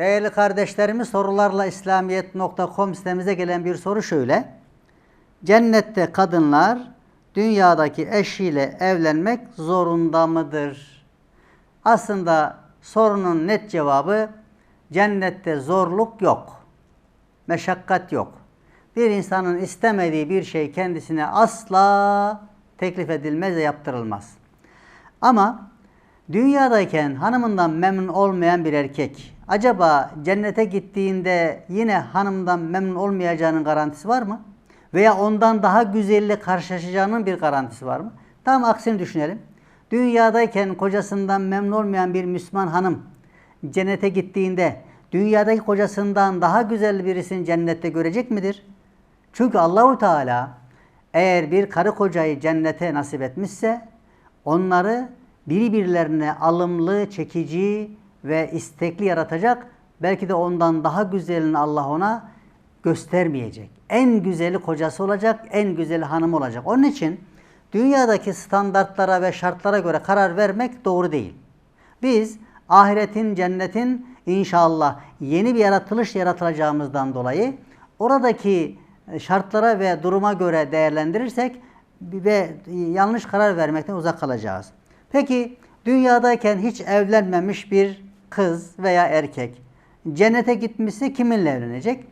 Değerli kardeşlerimiz sorularla İslamiyet.com sitemize gelen bir soru şöyle. Cennette kadınlar dünyadaki eşiyle evlenmek zorunda mıdır? Aslında sorunun net cevabı cennette zorluk yok. Meşakkat yok. Bir insanın istemediği bir şey kendisine asla teklif edilmez ve yaptırılmaz. Ama dünyadayken hanımından memnun olmayan bir erkek acaba cennete gittiğinde yine hanımdan memnun olmayacağının garantisi var mı? Veya ondan daha güzelle karşılaşacağının bir garantisi var mı? Tam aksini düşünelim. Dünyadayken kocasından memnun olmayan bir Müslüman hanım cennete gittiğinde dünyadaki kocasından daha güzel birisini cennette görecek midir? Çünkü Allahu Teala eğer bir karı kocayı cennete nasip etmişse onları birbirlerine alımlı, çekici ve istekli yaratacak. Belki de ondan daha güzelini Allah ona göstermeyecek. En güzeli kocası olacak, en güzeli hanım olacak. Onun için dünyadaki standartlara ve şartlara göre karar vermek doğru değil. Biz ahiretin, cennetin inşallah yeni bir yaratılış yaratılacağımızdan dolayı oradaki şartlara ve duruma göre değerlendirirsek ve yanlış karar vermekten uzak kalacağız. Peki dünyadayken hiç evlenmemiş bir kız veya erkek cennete gitmişse kiminle evlenecek?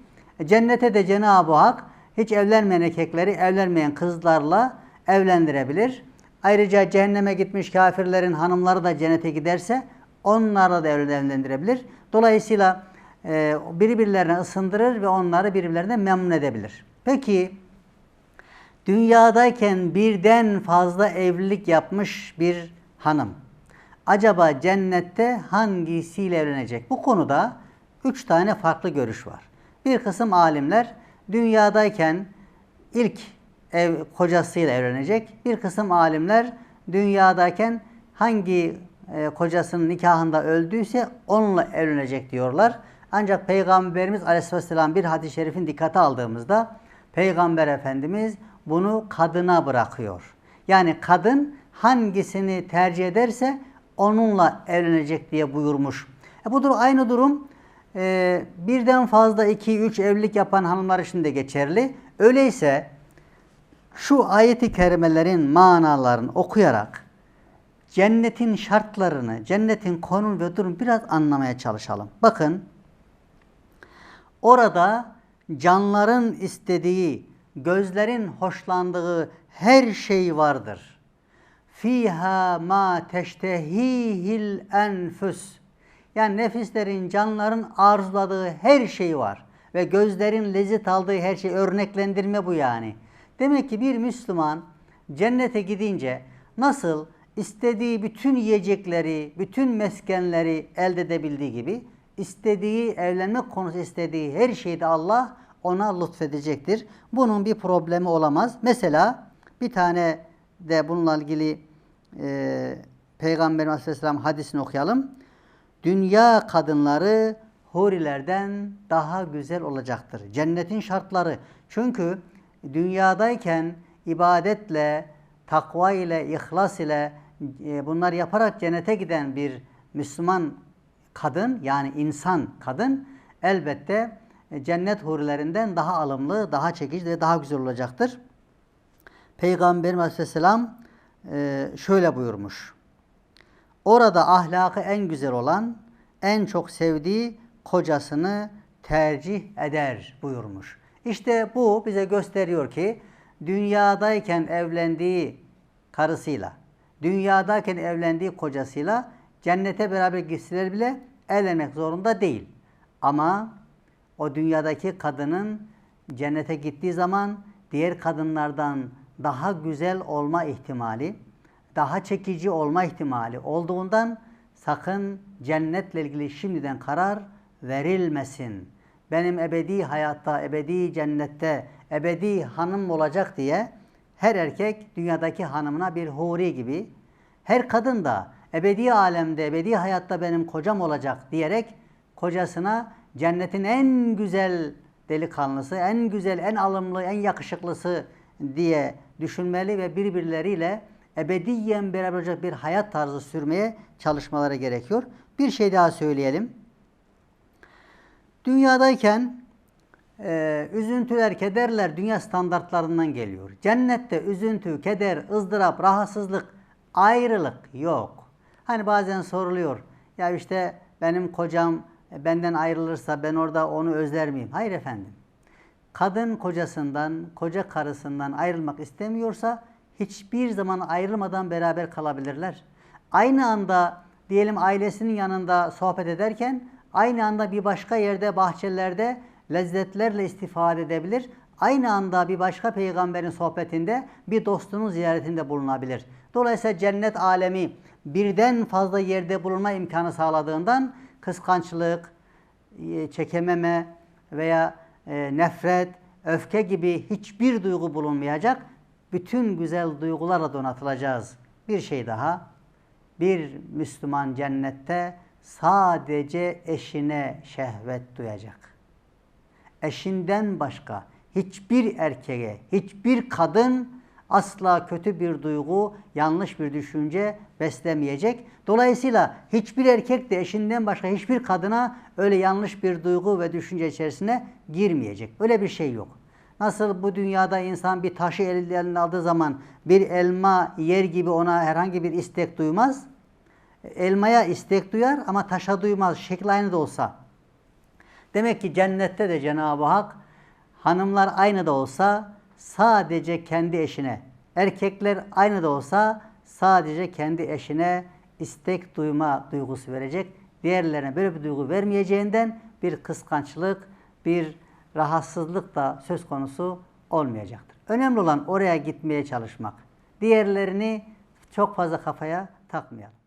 Cennete de Cenab-ı Hak hiç evlenmeyen erkekleri evlenmeyen kızlarla evlendirebilir. Ayrıca cehenneme gitmiş kafirlerin hanımları da cennete giderse onlarla da evlendirebilir. Dolayısıyla e, birbirlerine ısındırır ve onları birbirlerine memnun edebilir. Peki dünyadayken birden fazla evlilik yapmış bir hanım acaba cennette hangisiyle evlenecek? Bu konuda üç tane farklı görüş var. Bir kısım alimler dünyadayken ilk ev kocasıyla evlenecek. Bir kısım alimler dünyadayken hangi e, kocasının nikahında öldüyse onunla evlenecek diyorlar. Ancak Peygamberimiz Aleyhisselam bir hadis-i şerifin dikkate aldığımızda Peygamber Efendimiz bunu kadına bırakıyor. Yani kadın hangisini tercih ederse onunla evlenecek diye buyurmuş. E bu durum, aynı durum e, birden fazla iki, üç evlilik yapan hanımlar için de geçerli. Öyleyse şu ayeti kerimelerin manalarını okuyarak cennetin şartlarını, cennetin konum ve durum biraz anlamaya çalışalım. Bakın orada canların istediği, gözlerin hoşlandığı her şey vardır. Fiha ma teştehihil enfüs. Yani nefislerin, canların arzuladığı her şey var. Ve gözlerin lezzet aldığı her şey örneklendirme bu yani. Demek ki bir Müslüman cennete gidince nasıl istediği bütün yiyecekleri, bütün meskenleri elde edebildiği gibi istediği evlenme konusu istediği her şeyde Allah ona lütfedecektir. Bunun bir problemi olamaz. Mesela bir tane de bununla ilgili e, Peygamberimiz Aleyhisselam hadisini okuyalım. Dünya kadınları hurilerden daha güzel olacaktır. Cennetin şartları. Çünkü dünyadayken ibadetle, takva ile, ihlas ile e, bunlar yaparak cennete giden bir Müslüman kadın yani insan kadın elbette e, cennet hurilerinden daha alımlı, daha çekici ve daha güzel olacaktır. Peygamberimiz Aleyhisselam e, şöyle buyurmuş. Orada ahlakı en güzel olan, en çok sevdiği kocasını tercih eder buyurmuş. İşte bu bize gösteriyor ki dünyadayken evlendiği karısıyla, dünyadayken evlendiği kocasıyla cennete beraber gitseler bile evlenmek zorunda değil. Ama o dünyadaki kadının cennete gittiği zaman diğer kadınlardan daha güzel olma ihtimali, daha çekici olma ihtimali olduğundan sakın cennetle ilgili şimdiden karar verilmesin. Benim ebedi hayatta, ebedi cennette, ebedi hanım olacak diye her erkek dünyadaki hanımına bir huri gibi, her kadın da ebedi alemde, ebedi hayatta benim kocam olacak diyerek kocasına cennetin en güzel delikanlısı, en güzel, en alımlı, en yakışıklısı diye düşünmeli ve birbirleriyle ebediyen beraber olacak bir hayat tarzı sürmeye çalışmaları gerekiyor. Bir şey daha söyleyelim. Dünyadayken e, üzüntüler, kederler dünya standartlarından geliyor. Cennette üzüntü, keder, ızdırap, rahatsızlık, ayrılık yok. Hani bazen soruluyor. Ya işte benim kocam benden ayrılırsa ben orada onu özler miyim? Hayır efendim. Kadın kocasından, koca karısından ayrılmak istemiyorsa hiçbir zaman ayrılmadan beraber kalabilirler. Aynı anda diyelim ailesinin yanında sohbet ederken aynı anda bir başka yerde bahçelerde lezzetlerle istifade edebilir. Aynı anda bir başka peygamberin sohbetinde bir dostunun ziyaretinde bulunabilir. Dolayısıyla cennet alemi birden fazla yerde bulunma imkanı sağladığından kıskançlık, e, çekememe veya e, nefret, öfke gibi hiçbir duygu bulunmayacak. Bütün güzel duygularla donatılacağız. Bir şey daha. Bir Müslüman cennette sadece eşine şehvet duyacak. Eşinden başka hiçbir erkeğe, hiçbir kadın asla kötü bir duygu, yanlış bir düşünce beslemeyecek. Dolayısıyla hiçbir erkek de eşinden başka hiçbir kadına öyle yanlış bir duygu ve düşünce içerisine girmeyecek. Öyle bir şey yok. Nasıl bu dünyada insan bir taşı eline aldığı zaman bir elma yer gibi ona herhangi bir istek duymaz. Elmaya istek duyar ama taşa duymaz. Şekli aynı da olsa. Demek ki cennette de Cenab-ı Hak hanımlar aynı da olsa sadece kendi eşine, erkekler aynı da olsa sadece kendi eşine istek duyma duygusu verecek. Diğerlerine böyle bir duygu vermeyeceğinden bir kıskançlık, bir rahatsızlık da söz konusu olmayacaktır. Önemli olan oraya gitmeye çalışmak. Diğerlerini çok fazla kafaya takmayalım.